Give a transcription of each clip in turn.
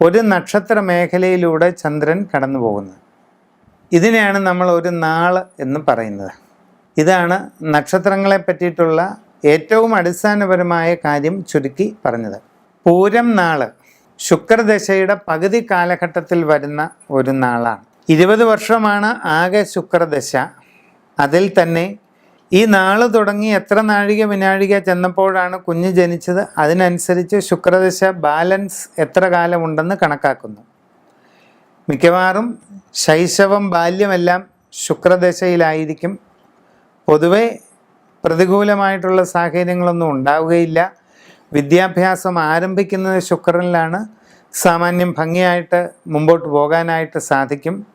ഒരു നക്ഷത്ര മേഖലയിലൂടെ ചന്ദ്രൻ കടന്നു പോകുന്നത് ഇതിനെയാണ് നമ്മൾ ഒരു നാൾ എന്ന് പറയുന്നത്. ഇതാണ് നക്ഷത്രങ്ങളെ പറ്റിയിട്ടുള്ള ഏറ്റവും അടിസ്ഥാനപരമായ കാര്യം ചുരുക്കി പറഞ്ഞത്. പൂരം നാൾ ശുക്രദശയുടെ പകുതി കാലഘട്ടത്തിൽ വരുന്ന ഒരു നാളാണ്. ഇരുപത് വർഷമാണ് ആകെ ശുക്രദശ. അതിൽ തന്നെ ഈ നാൾ തുടങ്ങി എത്ര നാഴിക വിനാഴിക ചെന്നപ്പോഴാണ് കുഞ്ഞ് ജനിച്ചത്? അതിനനുസരിച്ച് ശുക്രദശ ബാലൻസ് എത്ര കാലമുണ്ടെന്ന് കണക്കാക്കുന്നു. മിക്കവാറും ശൈശവം ബാല്യമെല്ലാം ശുക്രദശയിലായിരിക്കും. പൊതുവെ പ്രതികൂലമായിട്ടുള്ള സാഹചര്യങ്ങളൊന്നും ഉണ്ടാവുകയില്ല. വിദ്യാഭ്യാസം ആരംഭിക്കുന്നത് ശുക്രനിലാണ്. സാമാന്യം ഭംഗിയായിട്ട് മുമ്പോട്ട് പോകാനായിട്ട് സാധിക്കും.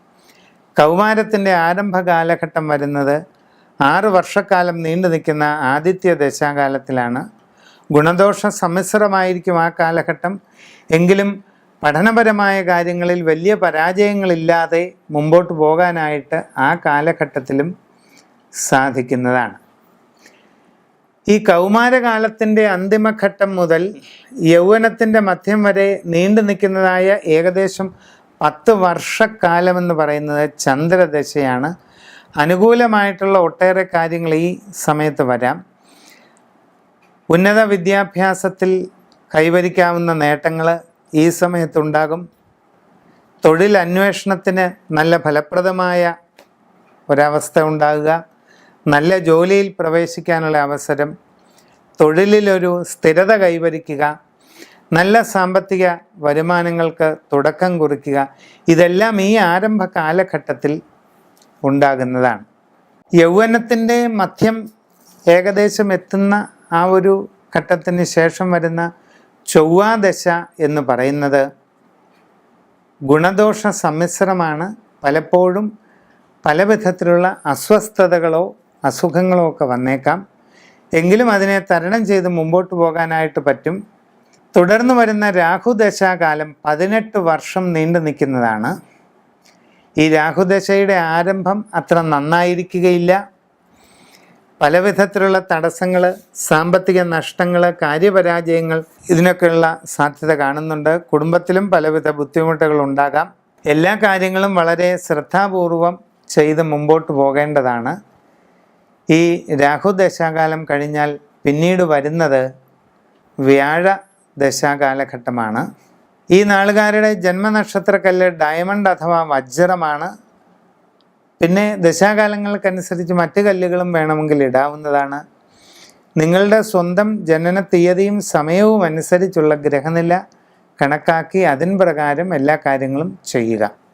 കൗമാരത്തിന്റെ ആരംഭ കാലഘട്ടം വരുന്നത് ആറ് വർഷക്കാലം നീണ്ടു നിൽക്കുന്ന ആദിത്യ ദശാകാലത്തിലാണ് ഗുണദോഷ സമ്മിശ്രമായിരിക്കും ആ കാലഘട്ടം. എങ്കിലും പഠനപരമായ കാര്യങ്ങളിൽ വലിയ പരാജയങ്ങളില്ലാതെ മുമ്പോട്ട് പോകാനായിട്ട് ആ കാലഘട്ടത്തിലും സാധിക്കുന്നതാണ്. ഈ കൗമാരകാലത്തിന്റെ അന്തിമഘട്ടം മുതൽ യൗവനത്തിന്റെ മധ്യം വരെ നീണ്ടു നിൽക്കുന്നതായ ഏകദേശം പത്ത് വർഷക്കാലമെന്ന് പറയുന്നത് ചന്ദ്രദശയാണ്. അനുകൂലമായിട്ടുള്ള ഒട്ടേറെ കാര്യങ്ങൾ ഈ സമയത്ത് വരാം. ഉന്നത വിദ്യാഭ്യാസത്തിൽ കൈവരിക്കാവുന്ന നേട്ടങ്ങൾ ഈ സമയത്തുണ്ടാകും തൊഴിൽ അന്വേഷണത്തിന് നല്ല ഫലപ്രദമായ ഒരവസ്ഥ ഉണ്ടാകുക. നല്ല ജോലിയിൽ പ്രവേശിക്കാനുള്ള അവസരം. തൊഴിലിലൊരു സ്ഥിരത കൈവരിക്കുക. നല്ല സാമ്പത്തിക വരുമാനങ്ങൾക്ക് തുടക്കം കുറിക്കുക. ഇതെല്ലാം ഈ ആരംഭ കാലഘട്ടത്തിൽ ഉണ്ടാകുന്നതാണ്. യൗവനത്തിന്റെ മധ്യം ഏകദേശം എത്തുന്ന ആ ഒരു ഘട്ടത്തിന് ശേഷം വരുന്ന ചൊവ്വാദശ എന്ന് പറയുന്നത് ഗുണദോഷ സമ്മിശ്രമാണ്. പലപ്പോഴും പല വിധത്തിലുള്ള അസ്വസ്ഥതകളോ അസുഖങ്ങളോ ഒക്കെ വന്നേക്കാം. എങ്കിലും അതിനെ തരണം ചെയ്ത് മുമ്പോട്ട് പോകാനായിട്ട് പറ്റും. തുടർന്ന് വരുന്ന രാഹുദശാകാലം പതിനെട്ട് വർഷം നീണ്ടു നിൽക്കുന്നതാണ്. ഈ രാഹുദശയുടെ ആരംഭം അത്ര നന്നായിരിക്കുകയില്ല. പല വിധത്തിലുള്ള തടസ്സങ്ങൾ സാമ്പത്തിക നഷ്ടങ്ങൾ കാര്യപരാജയങ്ങൾ ഇതിനൊക്കെയുള്ള സാധ്യത കാണുന്നുണ്ട്. കുടുംബത്തിലും പലവിധ ബുദ്ധിമുട്ടുകൾ ഉണ്ടാകാം. എല്ലാ കാര്യങ്ങളും വളരെ ശ്രദ്ധാപൂർവം ചെയ്ത് മുമ്പോട്ട് പോകേണ്ടതാണ്. ഈ രാഹു ദശാകാലം കഴിഞ്ഞാൽ പിന്നീട് വരുന്നത് വ്യാഴ ദശാകാലഘട്ടമാണ്. ഈ നാളുകാരുടെ ജന്മനക്ഷത്രക്കല്ല് ഡയമണ്ട് അഥവാ വജ്രമാണ്. പിന്നെ ദശാകാലങ്ങൾക്കനുസരിച്ച് മറ്റ് കല്ലുകളും വേണമെങ്കിൽ ഇടാവുന്നതാണ്. നിങ്ങളുടെ സ്വന്തം ജനന തീയതിയും സമയവും അനുസരിച്ചുള്ള ഗ്രഹനില കണക്കാക്കി അതിൻ പ്രകാരം എല്ലാ കാര്യങ്ങളും ചെയ്യുക.